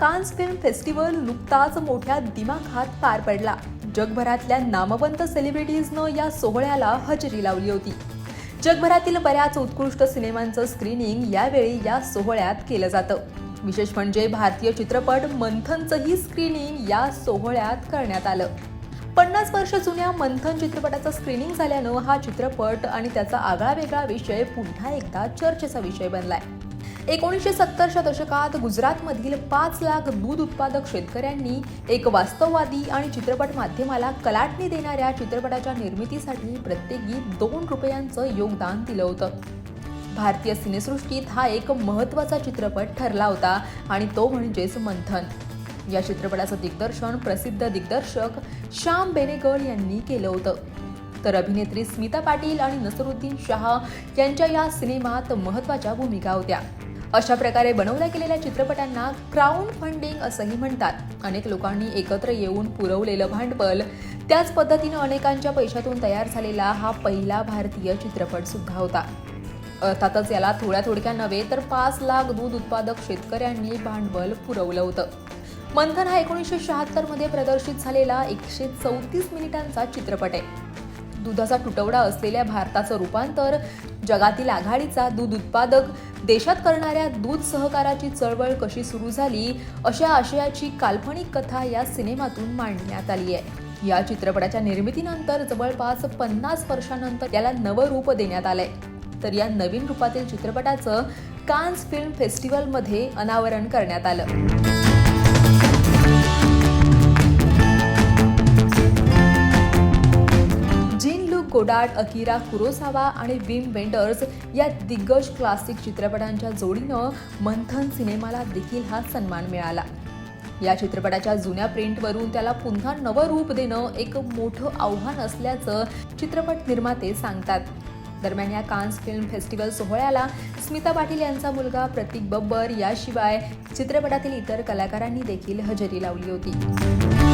Cannes film festival नुकताच मोठ्या दिमाखात पार पडला. जगभरातल्या नामवंत सेलिब्रिटीजनं या सोहळ्याला हजेरी लावली होती. जगभरातील बऱ्याच उत्कृष्ट सिनेमांचं स्क्रीनिंग यावेळी या सोहळ्यात केलं जातं. विशेष म्हणजे भारतीय चित्रपट मंथनचंही स्क्रीनिंग या सोहळ्यात करण्यात आलं. पन्नास वर्ष जुन्या मंथन चित्रपटाचं स्क्रीनिंग झाल्यानं हा चित्रपट आणि त्याचा आगळा वेगळा विषय पुन्हा एकदा चर्चेचा विषय बनलाय. एकोणीसशे सत्तरच्या दशकात गुजरातमधील पाच लाख दूध उत्पादक शेतकऱ्यांनी एक वास्तववादी आणि चित्रपट माध्यमाला कलाटणी देणाऱ्या चित्रपटाच्या निर्मितीसाठी प्रत्येकी दोन रुपयांचं योगदान दिलं होतं. भारतीय सिनेसृष्टीत हा एक महत्त्वाचा चित्रपट ठरला होता आणि तो म्हणजेच मंथन. या चित्रपटाचं दिग्दर्शन प्रसिद्ध दिग्दर्शक श्याम बेनेगल यांनी केलं होतं. तर अभिनेत्री स्मिता पाटील आणि नसरुद्दीन शाह यांच्या या सिनेमात महत्त्वाच्या भूमिका होत्या. अशा प्रकारे बनवल्या गेलेल्या चित्रपटांना क्राऊड फंडिंग असंही म्हणतात. अनेक लोकांनी एकत्र येऊन पुरवलेलं भांडवल त्याच पद्धतीनं अनेकांच्या पैशातून तयार झालेला हा पहिला भारतीय चित्रपट सुद्धा होता. अर्थातच याला थोड्या थोडक्या नव्हे तर पाच लाख दूध उत्पादक शेतकऱ्यांनी भांडवल पुरवलं होतं. मंथन हा एकोणीसशे शहात्तरमध्ये प्रदर्शित झालेला एकशे चौतीस मिनिटांचा चित्रपट आहे. दुधाचा तुटवडा असलेल्या भारताचं रूपांतर जगातील आघाडीचा दूध उत्पादक देशात करणाऱ्या दूध सहकाराची चळवळ कशी सुरू झाली अशा आशयाची काल्पनिक कथा या सिनेमातून मांडण्यात आली आहे. या चित्रपटाच्या निर्मितीनंतर जवळपास पन्नास वर्षानंतर याला नवं रूप देण्यात आलंय. तर या नवीन रूपातील चित्रपटाचं कान्स फिल्म फेस्टिवलमध्ये अनावरण करण्यात आलं. कोडाट अकिरा कुरोसावा आणि विम वेंडर्स या दिग्गज क्लासिक चित्रपटांच्या जोडीनं मंथन सिनेमाला देखील हा सन्मान मिळाला. या चित्रपटाच्या जुन्या प्रिंटवरून त्याला पुन्हा नवं रूप देणं एक मोठं आव्हान असल्याचं चित्रपट निर्माते सांगतात. दरम्यान या कान्स फिल्म फेस्टिवल सोहळ्याला स्मिता पाटील यांचा मुलगा प्रतीक बब्बर याशिवाय चित्रपटातील इतर कलाकारांनी देखील हजेरी लावली होती.